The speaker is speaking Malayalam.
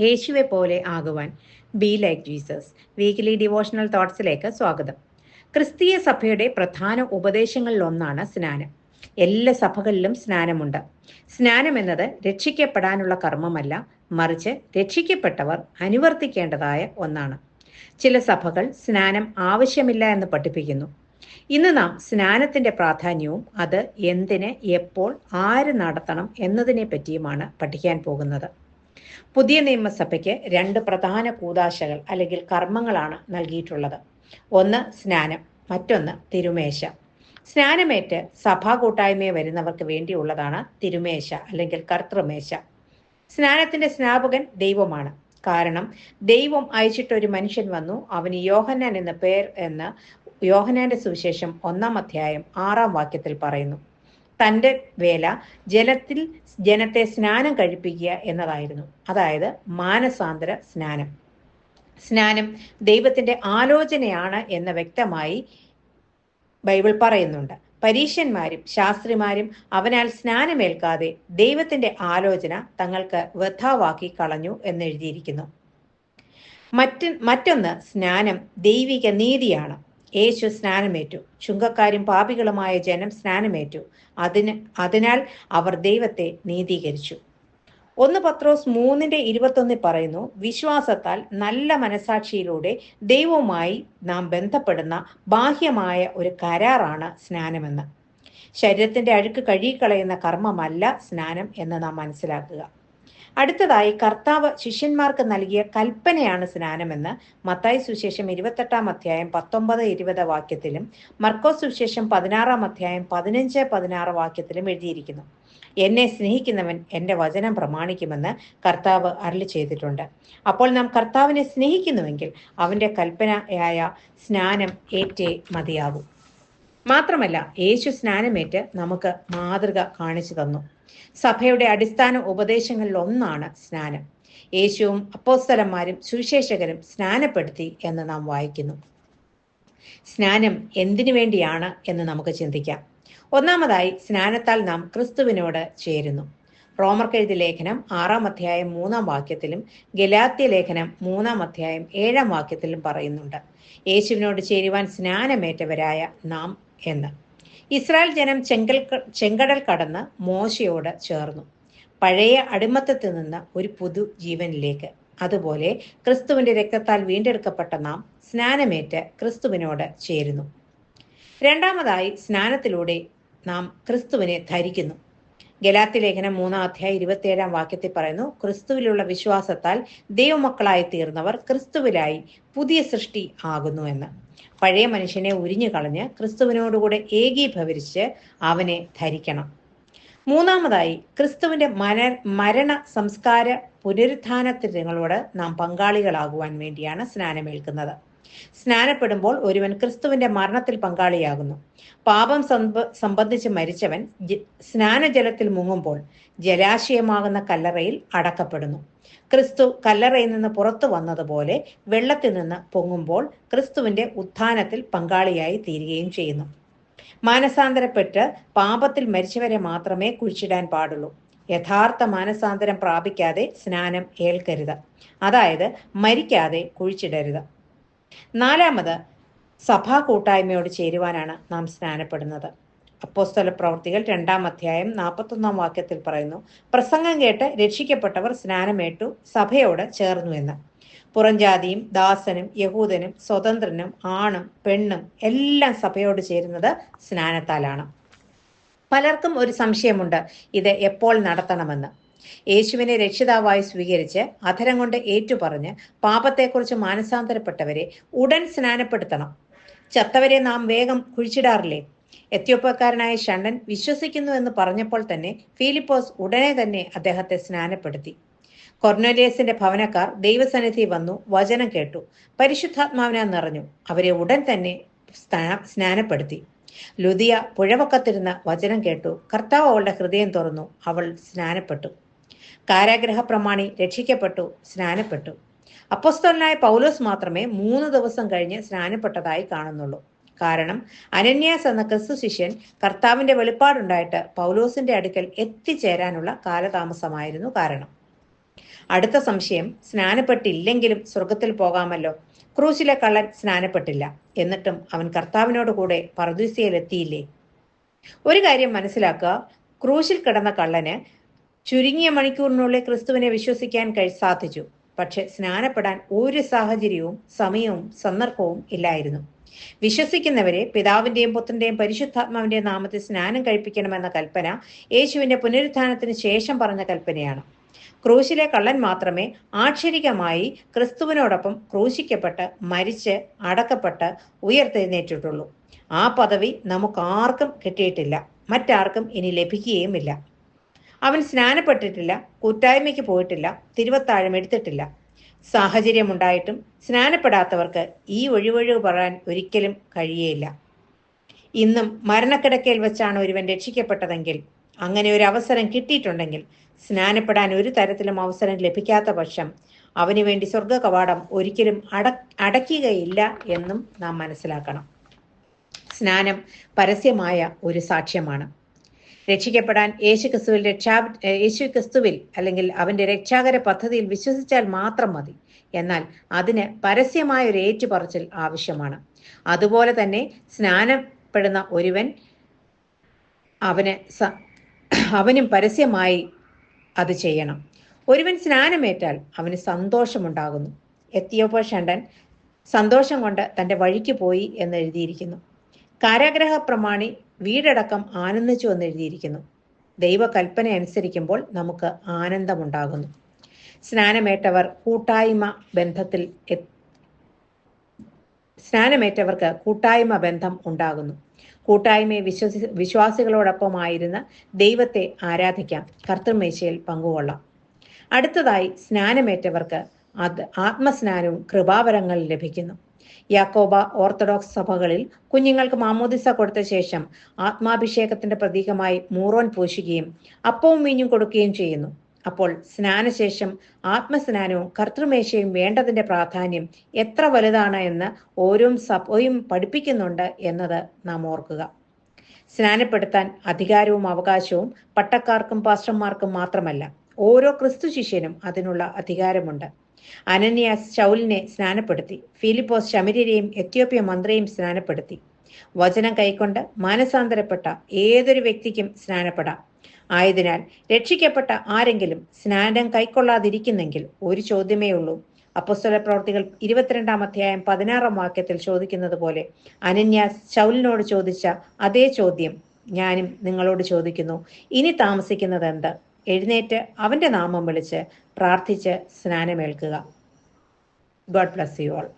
യേശുവെ പോലെ ആകുവാൻ. Be like Jesus weekly devotional തോട്ട്സിലേക്ക് സ്വാഗതം. ക്രിസ്തീയ സഭയുടെ പ്രധാന ഉപദേശങ്ങളിൽ ഒന്നാണ് സ്നാനം. എല്ലാ സഭകളിലും സ്നാനമുണ്ട്. സ്നാനം എന്നത് രക്ഷിക്കപ്പെടാനുള്ള കർമ്മമല്ല മറിച്ച് രക്ഷിക്കപ്പെട്ടവർ അനുവർത്തിക്കേണ്ടതായ ഒന്നാണ്. ചില സഭകൾ സ്നാനം ആവശ്യമില്ല എന്ന് പഠിപ്പിക്കുന്നു. ഇന്ന് നാം സ്നാനത്തിന്റെ പ്രാധാന്യവും അത് എന്തിന് എപ്പോൾ ആര് നടത്തണം എന്നതിനെ പറ്റിയുമാണ് പഠിക്കാൻ പോകുന്നത്. പുതിയ നിയമസഭയ്ക്ക് രണ്ട് പ്രധാന കൂതാശകൾ അല്ലെങ്കിൽ കർമ്മങ്ങളാണ് നൽകിയിട്ടുള്ളത്. ഒന്ന് സ്നാനം മറ്റൊന്ന് തിരുമേശ. സ്നാനമേറ്റ് സഭാ കൂട്ടായ്മയെ വരുന്നവർക്ക് വേണ്ടിയുള്ളതാണ് തിരുമേശ അല്ലെങ്കിൽ കർത്തൃമേശ. സ്നാനത്തിന്റെ സ്നാപകൻ ദൈവമാണ്. കാരണം ദൈവം അയച്ചിട്ട് ഒരു മനുഷ്യൻ വന്നു. അവന് യോഹന്നാൻ എന്ന പേർ എന്ന് യോഹനാന്റെ സുവിശേഷം ഒന്നാം അധ്യായം ആറാം വാക്യത്തിൽ പറയുന്നു. തന്റെ വേല ജലത്തിൽ ജനത്തെ സ്നാനം കഴിപ്പിക്കുക എന്നതായിരുന്നു. അതായത് മാനസാന്തര സ്നാനം. സ്നാനം ദൈവത്തിന്റെ ആലോചനയാണ് എന്ന് വ്യക്തമായി ബൈബിൾ പറയുന്നുണ്ട്. പരീശന്മാരും ശാസ്ത്രിമാരും അവനാൽ സ്നാനമേൽക്കാതെ ദൈവത്തിന്റെ ആലോചന തങ്ങൾക്ക് വൃഥാവാക്കി കളഞ്ഞു എന്നെഴുതിയിരിക്കുന്നു. മറ്റ് മറ്റൊന്ന് സ്നാനം ദൈവിക നീതിയാണ്. യേശു സ്നാനമേറ്റു. ചുങ്കക്കാരും പാപികളുമായ ജനം സ്നാനമേറ്റു. അതിന് അതിനാൽ അവർ ദൈവത്തെ നീതീകരിച്ചു. ഒന്ന് പത്രോസ് മൂന്നിന്റെ ഇരുപത്തൊന്നിൽ പറയുന്നു വിശ്വാസത്താൽ നല്ല മനസാക്ഷിയിലൂടെ ദൈവവുമായി നാം ബന്ധപ്പെടുന്ന ബാഹ്യമായ ഒരു കരാറാണ് സ്നാനമെന്ന്. ശരീരത്തിന്റെ അഴുക്ക് കഴുകിക്കളയുന്ന കർമ്മമല്ല സ്നാനം എന്ന് നാം മനസ്സിലാക്കുക. അടുത്തതായി കർത്താവ് ശിഷ്യന്മാർക്ക് നൽകിയ കൽപ്പനയാണ് സ്നാനമെന്ന് മത്തായി സുശേഷം ഇരുപത്തെട്ടാം അധ്യായം പത്തൊമ്പത് ഇരുപത് വാക്യത്തിലും മർക്കോസ് സുശേഷം പതിനാറാം അധ്യായം പതിനഞ്ച് പതിനാറ് വാക്യത്തിലും എഴുതിയിരിക്കുന്നു. എന്നെ സ്നേഹിക്കുന്നവൻ എന്റെ വചനം പ്രമാണിക്കുമെന്ന് കർത്താവ് അരളി ചെയ്തിട്ടുണ്ട്. അപ്പോൾ നാം കർത്താവിനെ സ്നേഹിക്കുന്നുവെങ്കിൽ അവന്റെ കൽപ്പനയായ സ്നാനം ഏറ്റേ മതിയാകും. മാത്രമല്ല യേശു സ്നാനമേറ്റ് നമുക്ക് മാതൃക കാണിച്ചു തന്നു. സഭയുടെ അടിസ്ഥാന ഉപദേശങ്ങളിൽ ഒന്നാണ് സ്നാനം. യേശുവും അപ്പോസ്തലന്മാരും സുവിശേഷകരും സ്നാനപ്പെടുത്തി എന്ന് നാം വായിക്കുന്നു. സ്നാനം എന്തിനു വേണ്ടിയാണ് എന്ന് നമുക്ക് ചിന്തിക്കാം. ഒന്നാമതായി സ്നാനത്താൽ നാം ക്രിസ്തുവിനോട് ചേരുന്നു. റോമർക്കെഴുതി ലേഖനം ആറാം അധ്യായം മൂന്നാം വാക്യത്തിലും ഗലാത്യ ലേഖനം മൂന്നാം അധ്യായം ഏഴാം വാക്യത്തിലും പറയുന്നുണ്ട്. യേശുവിനോട് ചേരുവാൻ സ്നാനമേറ്റവരായ നാം എന്ന്. ഇസ്രായേൽ ജനം ചെങ്കൽ ചെങ്കടൽ കടന്ന് മോശയോട് ചേർന്നു. പഴയ അടിമത്തത്തിൽ നിന്ന് ഒരു പുതു ജീവനിലേക്ക്. അതുപോലെ ക്രിസ്തുവിന്റെ രക്തത്താൽ വീണ്ടെടുക്കപ്പെട്ട നാം സ്നാനമേറ്റ് ക്രിസ്തുവിനോട് ചേരുന്നു. രണ്ടാമതായി സ്നാനത്തിലൂടെ നാം ക്രിസ്തുവിനെ ധരിക്കുന്നു. ഗലാത്തി ലേഖനം മൂന്നാം അധ്യായം ഇരുപത്തിയേഴാം വാക്യത്തിൽ പറയുന്നു ക്രിസ്തുവിലുള്ള വിശ്വാസത്താൽ ദൈവമക്കളായി തീർന്നവർ ക്രിസ്തുവിലായി പുതിയ സൃഷ്ടി ആകുന്നു എന്ന്. പഴയ മനുഷ്യനെ ഉരിഞ്ഞു കളഞ്ഞ് ക്രിസ്തുവിനോടുകൂടെ ഏകീഭവിച്ച് അവനെ ധരിക്കണം. മൂന്നാമതായി ക്രിസ്തുവിന്റെ മര മരണ സംസ്കാര പുനരുത്ഥാനത്തിനങ്ങളോട് നാം പങ്കാളികളാകുവാൻ വേണ്ടിയാണ് സ്നാനമേൽക്കുന്നത്. സ്നാനപ്പെടുമ്പോൾ ഒരുവൻ ക്രിസ്തുവിന്റെ മരണത്തിൽ പങ്കാളിയാകുന്നു. പാപം സംബന്ധിച്ച് മരിച്ചവൻ സ്നാനജലത്തിൽ മുങ്ങുമ്പോൾ ജലാശയമാകുന്ന കല്ലറയിൽ അടക്കപ്പെടുന്നു. ക്രിസ്തു കല്ലറയിൽ നിന്ന് പുറത്തു വന്നതുപോലെ വെള്ളത്തിൽ നിന്ന് പൊങ്ങുമ്പോൾ ക്രിസ്തുവിന്റെ ഉത്ഥാനത്തിൽ പങ്കാളിയായി തീരുകയും ചെയ്യുന്നു. മാനസാന്തരപ്പെട്ട് പാപത്തിൽ മരിച്ചവരെ മാത്രമേ കുഴിച്ചിടാൻ പാടുള്ളൂ. യഥാർത്ഥ മാനസാന്തരം പ്രാപിക്കാതെ സ്നാനം ഏൽക്കരുത്. അതായത് മരിക്കാതെ കുഴിച്ചിടരുത്. നാലാമത് സഭാ കൂട്ടായ്മയോട് ചേരുവാനാണ് നാം സ്നാനപ്പെടുന്നത്. അപ്പോസ്തല പ്രവർത്തികൾ രണ്ടാം അധ്യായം നാൽപ്പത്തൊന്നാം വാക്യത്തിൽ പറയുന്നു പ്രസംഗം കേട്ട് രക്ഷിക്കപ്പെട്ടവർ സ്നാനമേറ്റു സഭയോട് ചേർന്നു എന്ന്. പുറംജാതിയും ദാസനും യഹൂദനും സ്വതന്ത്രനും ആണും പെണ്ണും എല്ലാം സഭയോട് ചേരുന്നത് സ്നാനത്താലാണ്. പലർക്കും ഒരു സംശയമുണ്ട് ഇത് എപ്പോൾ നടത്തണമെന്ന്. യേശുവിനെ രക്ഷിതാവായി സ്വീകരിച്ച് അധരം കൊണ്ട് ഏറ്റുപറഞ്ഞ് പാപത്തെക്കുറിച്ച് മാനസാന്തരപ്പെട്ടവരെ ഉടൻ സ്നാനപ്പെടുത്തണം. ചത്തവരെ നാം വേഗം കുഴിച്ചിടാറില്ലേ? എത്യോപ്യക്കാരനായ ഷണ്ടൻ വിശ്വസിക്കുന്നു എന്ന് പറഞ്ഞപ്പോൾ തന്നെ ഫിലിപ്പോസ് ഉടനെ തന്നെ അദ്ദേഹത്തെ സ്നാനപ്പെടുത്തി. കൊർണോലിയസിന്റെ ഭവനക്കാർ ദൈവസന്നിധി വന്നു വചനം കേട്ടു. പരിശുദ്ധാത്മാവിനാൽ നിറഞ്ഞു. അവരെ ഉടൻ തന്നെ സ്നാനപ്പെടുത്തി. ലുദിയ പുഴവക്കത്തിരുന്ന വചനം കേട്ടു. കർത്താവ് അവളുടെ ഹൃദയം തുറന്നു. അവൾ സ്നാനപ്പെട്ടു. കാരാഗ്രഹ പ്രമാണി രക്ഷിക്കപ്പെട്ടു സ്നാനപ്പെട്ടു. അപ്പസ്തോലനായ പൗലോസ് മാത്രമേ മൂന്ന് ദിവസം കഴിഞ്ഞ് സ്നാനപ്പെട്ടതായി കാണുന്നുള്ളൂ. കാരണം അനന്യാസ് എന്ന ക്രിസ്തു ശിഷ്യൻ കർത്താവിന്റെ വെളിപ്പാടുണ്ടായിട്ട് പൗലോസിന്റെ അടുക്കൽ എത്തിച്ചേരാനുള്ള കാലതാമസമായിരുന്നു കാരണം. അടുത്ത സംശയം സ്നാനപ്പെട്ടില്ലെങ്കിലും സ്വർഗത്തിൽ പോകാമല്ലോ ക്രൂശിലെ കള്ളൻ സ്നാനപ്പെട്ടില്ല എന്നിട്ടും അവൻ കർത്താവിനോട് കൂടെ പറദൂസിയയിലെത്തിയില്ലേ ഒരു കാര്യം മനസ്സിലാക്കുക ക്രൂശിൽ കിടന്ന കള്ളന് ചുരുങ്ങിയ മണിക്കൂറിനുള്ളിൽ ക്രിസ്തുവിനെ വിശ്വസിക്കാൻ കഴി സാധിച്ചു. പക്ഷെ സ്നാനപ്പെടാൻ ഒരു സാഹചര്യവും സമയവും സന്ദർഭവും ഇല്ലായിരുന്നു. വിശ്വസിക്കുന്നവരെ പിതാവിന്റെയും പുത്രന്റെയും പരിശുദ്ധാത്മാവിന്റെയും നാമത്തിൽ സ്നാനം കഴിപ്പിക്കണമെന്ന കൽപ്പന യേശുവിന്റെ പുനരുത്ഥാനത്തിന് ശേഷം പറഞ്ഞ കൽപ്പനയാണ്. ക്രൂശിലെ കള്ളൻ മാത്രമേ ആക്ഷരികമായി ക്രിസ്തുവിനോടൊപ്പം ക്രൂശിക്കപ്പെട്ട് മരിച്ച് അടക്കപ്പെട്ട് ഉയർത്തെഴുന്നേറ്റിട്ടുള്ളൂ. ആ പദവി നമുക്കാർക്കും കിട്ടിയിട്ടില്ല. മറ്റാർക്കും ഇനി ലഭിക്കുകയുമില്ല. അവൻ സ്നാനപ്പെട്ടിട്ടില്ല കൂട്ടായ്മയ്ക്ക് പോയിട്ടില്ല തിരുവത്താഴം എടുത്തിട്ടില്ല. സാഹചര്യമുണ്ടായിട്ടും സ്നാനപ്പെടാത്തവർക്ക് ഈ ഒഴിവൊഴിവ് പറയാൻ ഒരിക്കലും കഴിയേയില്ല. ഇന്നും മരണക്കിടക്കയിൽ വെച്ചാണ് ഒരുവൻ രക്ഷിക്കപ്പെട്ടതെങ്കിൽ അങ്ങനെ ഒരു അവസരം കിട്ടിയിട്ടുണ്ടെങ്കിൽ സ്നാനപ്പെടാൻ ഒരു തരത്തിലും അവസരം ലഭിക്കാത്ത പക്ഷം അവന് വേണ്ടി സ്വർഗ കവാടം ഒരിക്കലും അട അടയ്ക്കുകയില്ല എന്നും നാം മനസ്സിലാക്കണം. സ്നാനം പരസ്യമായ ഒരു സാക്ഷ്യമാണ്. രക്ഷിക്കപ്പെടാൻ യേശു ക്രിസ്തുവിൽ രക്ഷാ യേശു ക്രിസ്തുവിൽ അല്ലെങ്കിൽ അവന്റെ രക്ഷാകര പദ്ധതിയിൽ വിശ്വസിച്ചാൽ മാത്രം മതി. എന്നാൽ അതിന് പരസ്യമായ ഒരു ഏറ്റുപറച്ചിൽ ആവശ്യമാണ്. അതുപോലെ തന്നെ സ്നാനപ്പെടുന്ന ഒരുവൻ അവന് അവനും പരസ്യമായി അത് ചെയ്യണം. ഒരുവൻ സ്നാനമേറ്റാൽ അവന് സന്തോഷമുണ്ടാകുന്നു. എത്തിയോപ്പ ഷണ്ടൻ സന്തോഷം കൊണ്ട് തന്റെ വഴിക്ക് പോയി എന്ന് എഴുതിയിരിക്കുന്നു കാരാഗ്രഹ പ്രമാണി വീടടക്കം ആനന്ദിച്ചു എന്നെഴുതിയിരിക്കുന്നു ദൈവകൽപ്പന അനുസരിക്കുമ്പോൾ നമുക്ക് ആനന്ദമുണ്ടാകുന്നു. സ്നാനമേറ്റവർ കൂട്ടായ്മ ബന്ധത്തിൽ സ്നാനമേറ്റവർക്ക് കൂട്ടായ്മ ബന്ധം ഉണ്ടാകുന്നു. കൂട്ടായ്മയെ വിശ്വസി വിശ്വാസികളോടൊപ്പമായിരുന്ന ദൈവത്തെ ആരാധിക്കാം. കർത്തൃമേശയിൽ പങ്കുകൊള്ളാം. അടുത്തതായി സ്നാനമേറ്റവർക്ക് അത് ആത്മസ്നാനവും കൃപാവരങ്ങൾ ലഭിക്കുന്നു. യാക്കോബ ഓർത്തഡോക്സ് സഭകളിൽ കുഞ്ഞുങ്ങൾക്ക് മാമോദിസ കൊടുത്ത ശേഷം ആത്മാഭിഷേകത്തിന്റെ പ്രതീകമായി മൂറോൻ പൂശുകയും അപ്പവും മീഞ്ഞും കൊടുക്കുകയും ചെയ്യുന്നു. അപ്പോൾ സ്നാനശേഷം ആത്മസ്നാനവും കർത്തൃമേശയും വേണ്ടതിന്റെ പ്രാധാന്യം എത്ര വലുതാണ് എന്ന് ഓരോ സഭയും പഠിപ്പിക്കുന്നുണ്ട് എന്നത് നാം ഓർക്കുക. സ്നാനപ്പെടുത്താൻ അധികാരവും അവകാശവും പട്ടക്കാർക്കും പാസ്റ്റർമാർക്കും മാത്രമല്ല ഓരോ ക്രിസ്തു ശിഷ്യനും അതിനുള്ള അധികാരമുണ്ട്. അനന്യാസ് ശൗലിനെ സ്നാനപ്പെടുത്തി ഫിലിപ്പോസ് ശമരിരെയും എത്യോപ്യ മന്ത്രിയും സ്നാനപ്പെടുത്തി. വചനം കൈക്കൊണ്ട് മാനസാന്തരപ്പെട്ട ഏതൊരു വ്യക്തിക്കും സ്നാനപ്പെടാം. ആയതിനാൽ രക്ഷിക്കപ്പെട്ട ആരെങ്കിലും സ്നാനം കൈക്കൊള്ളാതിരിക്കുന്നെങ്കിൽ ഒരു ചോദ്യമേ ഉള്ളൂ. അപ്പസ്തല പ്രവർത്തികൾ ഇരുപത്തിരണ്ടാം അധ്യായം പതിനാറാം വാക്യത്തിൽ ചോദിക്കുന്നത് പോലെ അനന്യാസ് ശൗലിനോട് ചോദിച്ച അതേ ചോദ്യം ഞാനും നിങ്ങളോട് ചോദിക്കുന്നു. ഇനി താമസിക്കുന്നത് എന്ത് എഴുന്നേറ്റ് അവന്റെ നാമം വിളിച്ച് പ്രാർത്ഥിച്ച് സ്നാനമേൽക്കുക. God bless you all